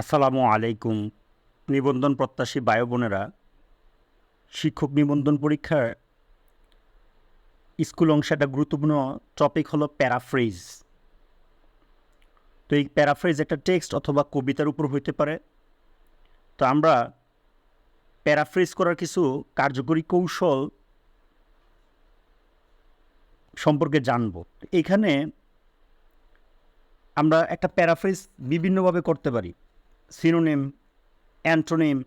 আসসালামু আলাইকুম, নিবন্ধন প্রত্যাশী বায়ু বোনেরা। শিক্ষক নিবন্ধন পরীক্ষার স্কুল অংশে একটা গুরুত্বপূর্ণ টপিক হলো প্যারাফ্রেজ তো এই প্যারাফ্রেজ একটা টেক্সট অথবা কবিতার উপর হইতে পারে। তো আমরা প্যারাফ্রেজ করার কিছু কার্যকরী কৌশল সম্পর্কে জানব। এখানে আমরা একটা প্যারাফ্রেজ বিভিন্নভাবে করতে পারি। সিনোনিম অ্যান্টোনিম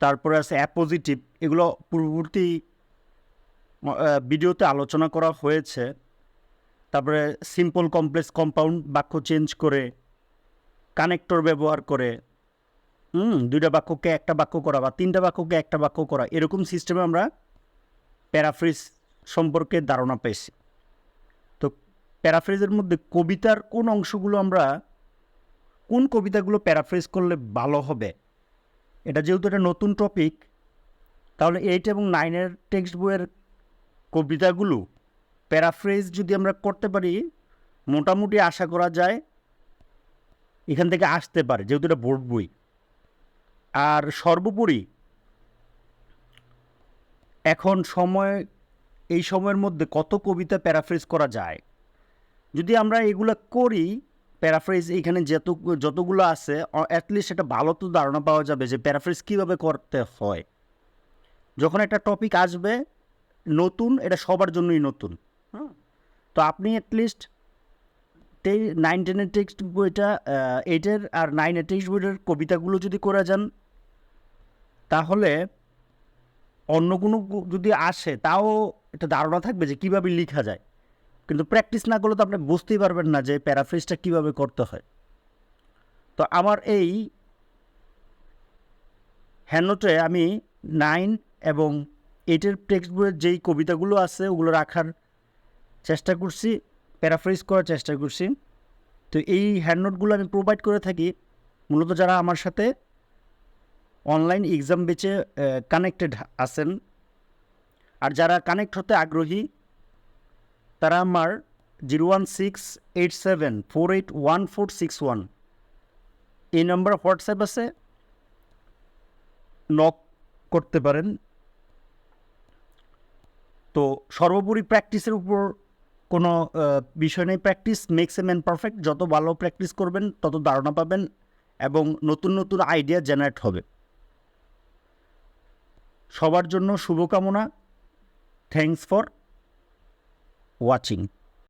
তারপরে আছে অ্যাপোজিটিভ এগুলো পূর্ববর্তী ভিডিওতে আলোচনা করা হয়েছে। তারপরে সিম্পল কমপ্লেক্স কম্পাউন্ড বাক্য চেঞ্জ করে কানেক্টর ব্যবহার করে, হুম, দুইটা বাক্যকে একটা বাক্য করা বা তিনটা বাক্যকে একটা বাক্য করা, এরকম সিস্টেমে আমরা প্যারাফ্রিজ সম্পর্কে ধারণা পেয়েছি। তো প্যারাফ্রেজের মধ্যে কবিতার কোন অংশগুলো আমরা কোন কবিতাগুলো প্যারাফ্রেজ করলে ভালো হবে? এটা যেহেতু একটা নতুন টপিক তাহলে এইট এবং নাইনের টেক্সট বইয়ের কবিতাগুলো প্যারাফ্রেজ যদি আমরা করতে পারি, মোটামুটি আশা করা যায় এখান থেকে আসতে পারে, যেহেতু এটা বোর্ড বই। আর সর্বোপরি এখন সময়, এই সময়ের মধ্যে কত কবিতা প্যারাফ্রেজ করা যায়? যদি আমরা এগুলো করি প্যারাফ্রেজ এখানে যত, যতগুলো আছে অ্যাটলিস্ট একটা ভালো তো ধারণা পাওয়া যাবে যে প্যারাফ্রেজ কীভাবে করতে হয়। যখন একটা টপিক আসবে, নতুন, এটা সবার জন্যই নতুন। তো আপনি অ্যাটলিস্ট নাইন টেনের টেক্সট বইটা এইটের আর নাইনের টেক্সট বইটার কবিতাগুলো যদি করে যান, তাহলে অন্য কোনো যদি আসে, তাও একটা ধারণা থাকবে যে কীভাবে লেখা যায়। কিন্তু প্র্যাকটিস না করলে তো আপনি বুঝতেই পারবেন না যে প্যারাফ্রেজটা কীভাবে করতে হয়। তো আমার এই হ্যান্ডনোটে আমি নাইন এবং এইটের টেক্সট বইয়ের যেই কবিতাগুলো আছে, ওগুলো রাখার চেষ্টা করছি, প্যারাফ্রেজ করার চেষ্টা করছি। তো এই হ্যান্ডনোটগুলো আমি প্রোভাইড করে থাকি মূলত যারা আমার সাথে অনলাইন এক্সাম বেচে কানেক্টেড আছেন। আর যারা কানেক্ট হতে আগ্রহী তারা আমার zero one six eight seven four eight one four six one. এই নাম্বার হোয়াটসঅ্যাপ আছে। নক করতে পারেন। তো সর্বোপরি প্র্যাকটিসের উপর কোনো বিষয় নেই। Practice makes a man perfect যত ভালো প্র্যাকটিস করবেন, তত ধারণা পাবেন এবং নতুন নতুন আইডিয়া জেনারেট হবে। সবার জন্য শুভকামনা। Thanks for watching.